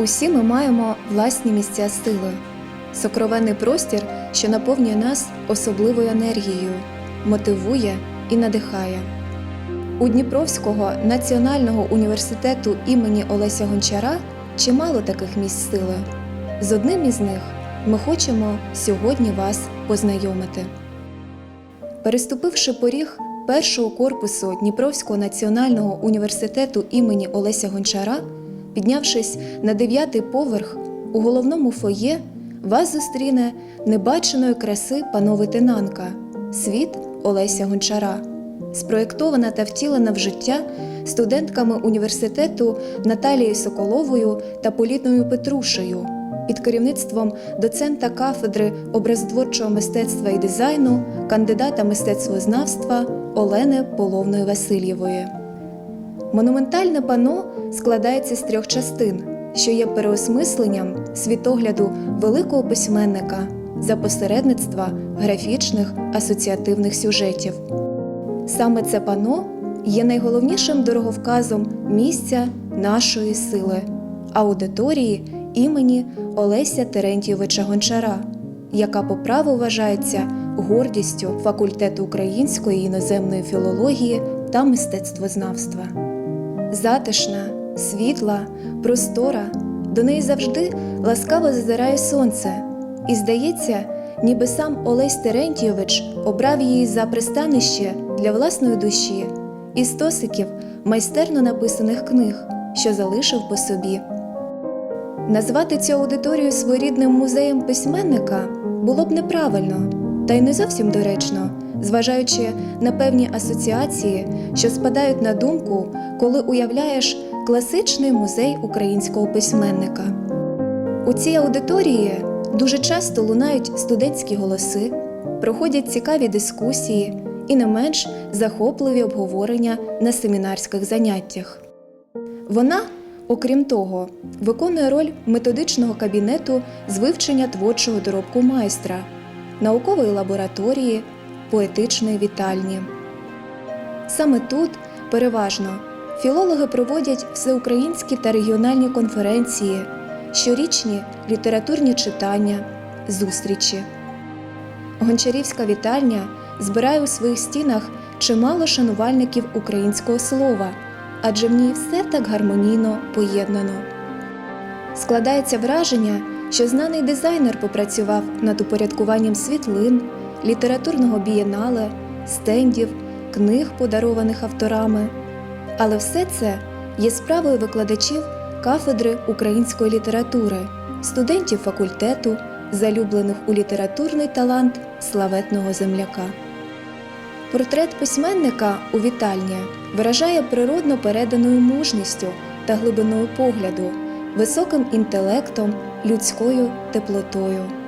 Усі ми маємо власні місця сили, сокровенний простір, що наповнює нас особливою енергією, мотивує і надихає. У Дніпровського національного університету імені Олеся Гончара чимало таких місць сили. З одним із них ми хочемо сьогодні вас познайомити. Переступивши поріг першого корпусу Дніпровського національного університету імені Олеся Гончара, піднявшись на дев'ятий поверх у головному фоє, вас зустріне небаченої краси пановитинанка світ Олеся Гончара, спроєктована та втілена в життя студентками університету Наталією Соколовою та Політною Петрушею під керівництвом доцента кафедри образотворчого мистецтва і дизайну, кандидата мистецтвознавства Олени Половної Васильєвої. Монументальне пано складається з трьох частин, що є переосмисленням світогляду великого письменника за посередництва графічних асоціативних сюжетів. Саме це пано є найголовнішим дороговказом місця нашої сили аудиторії імені Олеся Терентійовича Гончара, яка по праву вважається гордістю факультету української і іноземної філології та мистецтвознавства. Затишна, світла, простора, до неї завжди ласкаво зазирає сонце, і здається, ніби сам Олесь Терентійович обрав її за пристанище для власної душі і стосиків майстерно написаних книг, що залишив по собі. Назвати цю аудиторію своєрідним музеєм письменника було б неправильно, та й не зовсім доречно, зважаючи на певні асоціації, що спадають на думку, коли уявляєш класичний музей українського письменника. У цій аудиторії дуже часто лунають студентські голоси, проходять цікаві дискусії і не менш захопливі обговорення на семінарських заняттях. Вона, окрім того, виконує роль методичного кабінету з вивчення творчого доробку майстра, наукової лабораторії, поетичної вітальні. Саме тут переважно філологи проводять всеукраїнські та регіональні конференції, щорічні літературні читання, зустрічі. Гончарівська вітальня збирає у своїх стінах чимало шанувальників українського слова, адже в ній все так гармонійно поєднано. Складається враження, що знаний дизайнер попрацював над упорядкуванням світлин, літературного бієнале, стендів, книг, подарованих авторами. Але все це є справою викладачів кафедри української літератури, студентів факультету, залюблених у літературний талант славетного земляка. Портрет письменника у вітальні виражає природно переданою мужністю та глибиною погляду, високим інтелектом, людською теплотою.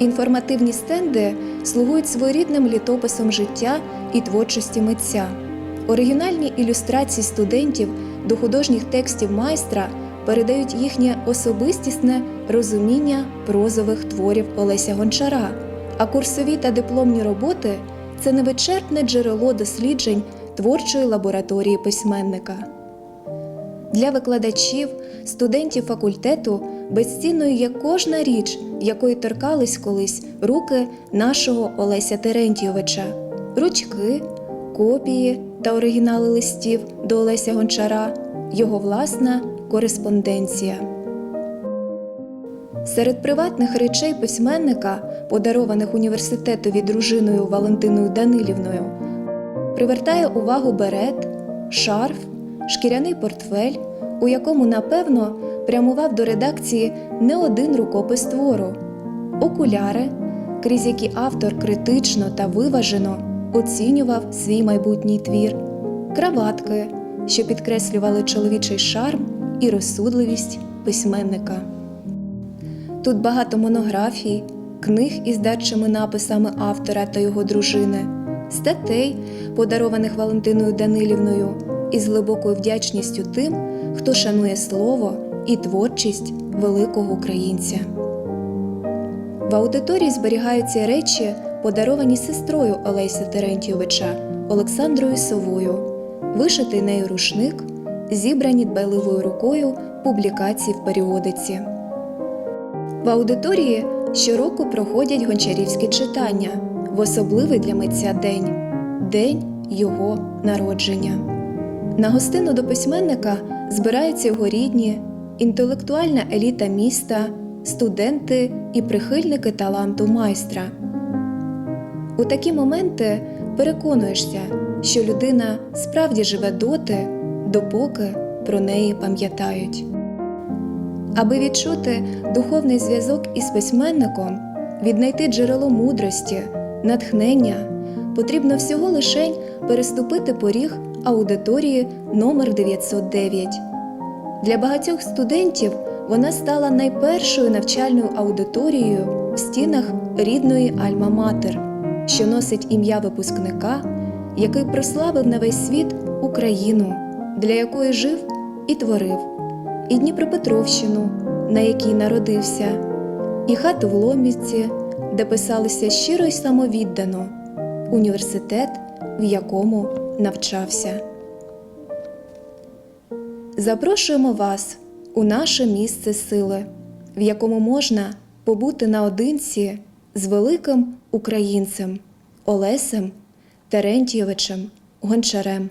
Інформативні стенди слугують своєрідним літописом життя і творчості митця. Оригінальні ілюстрації студентів до художніх текстів майстра передають їхнє особистісне розуміння прозових творів Олеся Гончара, а курсові та дипломні роботи це невичерпне джерело досліджень творчої лабораторії письменника. Для викладачів, студентів факультету безцінною є кожна річ, якої торкались колись руки нашого Олеся Терентійовича, ручки, копії та оригінали листів до Олеся Гончара, його власна кореспонденція. Серед приватних речей письменника, подарованих університетові дружиною Валентиною Данилівною, привертає увагу берет, шарф, шкіряний портфель, у якому, напевно, прямував до редакції не один рукопис твору, окуляри, крізь які автор критично та виважено оцінював свій майбутній твір, краватки, що підкреслювали чоловічий шарм і розсудливість письменника. Тут багато монографій, книг із датчими написами автора та його дружини, статей, подарованих Валентиною Данилівною, із глибокою вдячністю тим, хто шанує слово і творчість великого українця. В аудиторії зберігаються речі, подаровані сестрою Олеся Терентійовича Олександрою Совою, вишитий нею рушник, зібрані дбайливою рукою публікації в періодиці. В аудиторії щороку проходять гончарівські читання в особливий для митця день день його народження. На гостину до письменника збираються його рідні, інтелектуальна еліта міста, студенти і прихильники таланту майстра. У такі моменти переконуєшся, що людина справді живе доти, допоки про неї пам'ятають. Аби відчути духовний зв'язок із письменником, віднайти джерело мудрості, натхнення, потрібно всього лишень переступити поріг аудиторії номер 909. Для багатьох студентів вона стала найпершою навчальною аудиторією в стінах рідної Альма-Матер, що носить ім'я випускника, який прославив на весь світ Україну, для якої жив і творив, і Дніпропетровщину, на якій народився, і хату в Ломівці, де писалися щиро й самовіддано, університет, в якому навчався. Запрошуємо вас у наше місце сили, в якому можна побути наодинці з великим українцем Олесем Терентійовичем Гончарем.